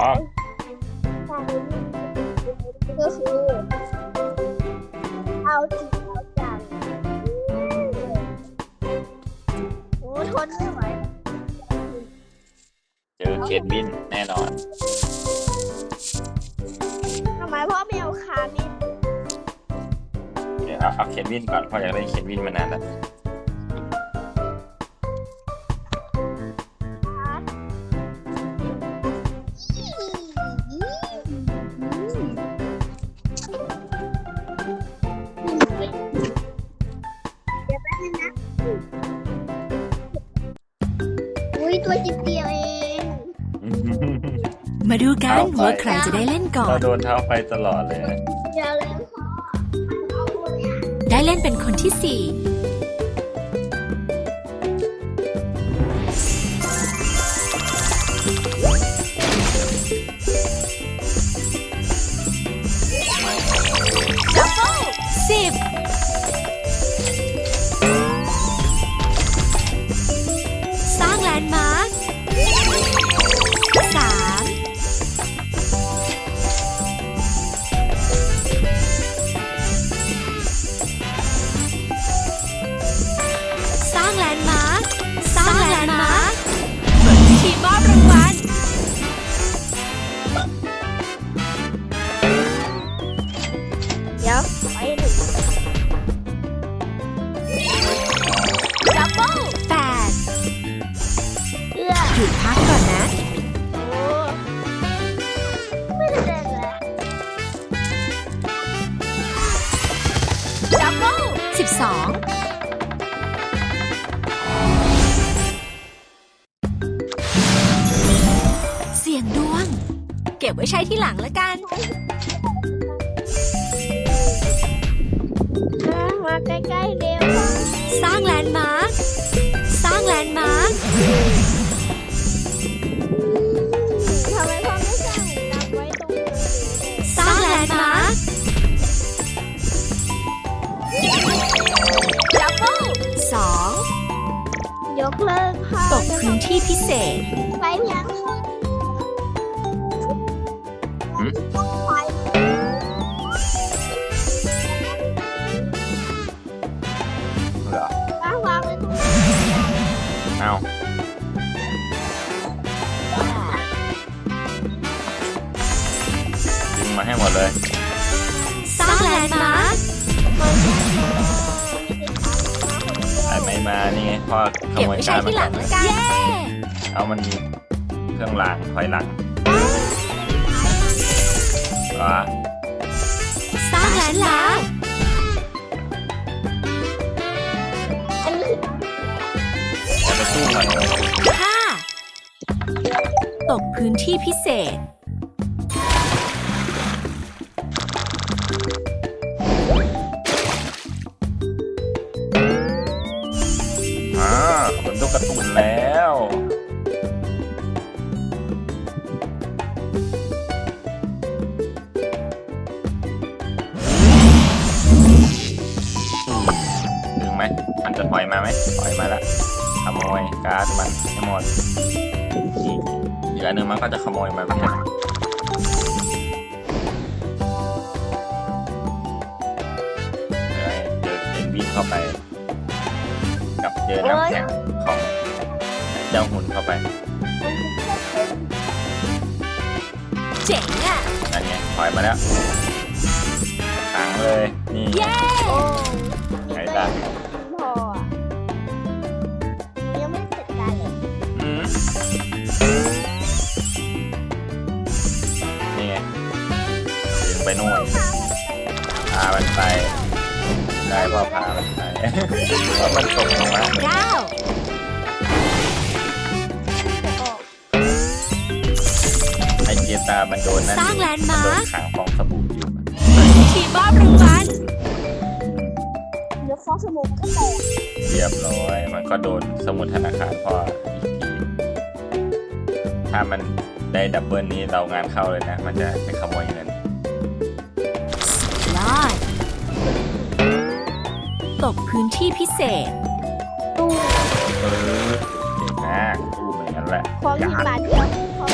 อ๋อก็คือเอาจริงเอาจังโอ้ทนไม่ไหวเจอเคนวินแน่นอน ทำไมพ่อไม่เอาคามินเดี๋ยวเอาเอาเคนวินก่อนเพราะอยากได้เคนวินมานานแล้ว ตัวจิ๋วเดียวเอง มาดูกันเอาไป ว่าใครจะได้เล่นก่อเราน โดนเท้าไฟตลอดเลยนะเดี๋ยวเลยพ่อเอาคนเนี่ยได้เล่นเป็นคนที่สี่สิ สิบสองเสียงดวง เก็บไว้ใช้ที่หลังละกันอะมาใกล้ๆเร็ว สร้างแลนด์มาร์ค สร้างแลนด์มาร์ค กเลิกค่ะตกพื้นที่พิเศษ ไปยังหืมไปเหรอวางวางไว้ตรงนี้เอาดึงมาให้หมดเลยสร้างแลนด์มาร์คไอ้ไม่มานี่ไงพ่อขเก็บโมยไว้ใช้การมาที่หก่ลัอนงละกันเย้เอามันมีเครื่องรางถอยหลังเหรอสร้างแลนด์มาร์คอันนี้จะไปสู้มันห้าตกพื้นที่พิเศษ อยมาไหมถอยมาแล้วขโมยการ์ดมันให้หมดนี่อีกอันหนึ่งมันก็จะขโมยมาเหมือนกันเดี๋ยวให้เจอเอ็นวิ่งเข้าไป กับเจอน้ำแข็งของเจ้าหุ่นเข้าไปเจ๋งอะนั่นไงถอยมาแล้วขังเลยนี่ ไปนู่นพามันไปได้พ่อพามันไปเพราะมันตกลงมาเก้าไอเกียตามันโดนนั่นสร้างแลนด์มันมาโดนร์คขังฟองสบู่อยู่ทีมมอบรางวัลเดี๋ยวฟองสมุนก็แตกเรียบร้อย มันก็โดนสมุดธนาคารพ่ออีกทีถ้ามันได้ดับเบิลนี้เรางานเข้าเลยนะ มันจะไปขโมยเงิน ตกพื้นที่พิเศษตู้เออเก่งมากตู้ไปงั้นแหละข้อมหยิบาทเดียวพร้อม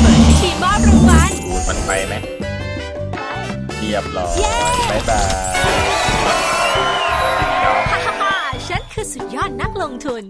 เปิดพิธีมอบรางวัล ดูดมันไปไหมเรียบหรอยบายบาย ฮ่าฮ่าฮ่าฉันคือสุดยอดนักลงทุน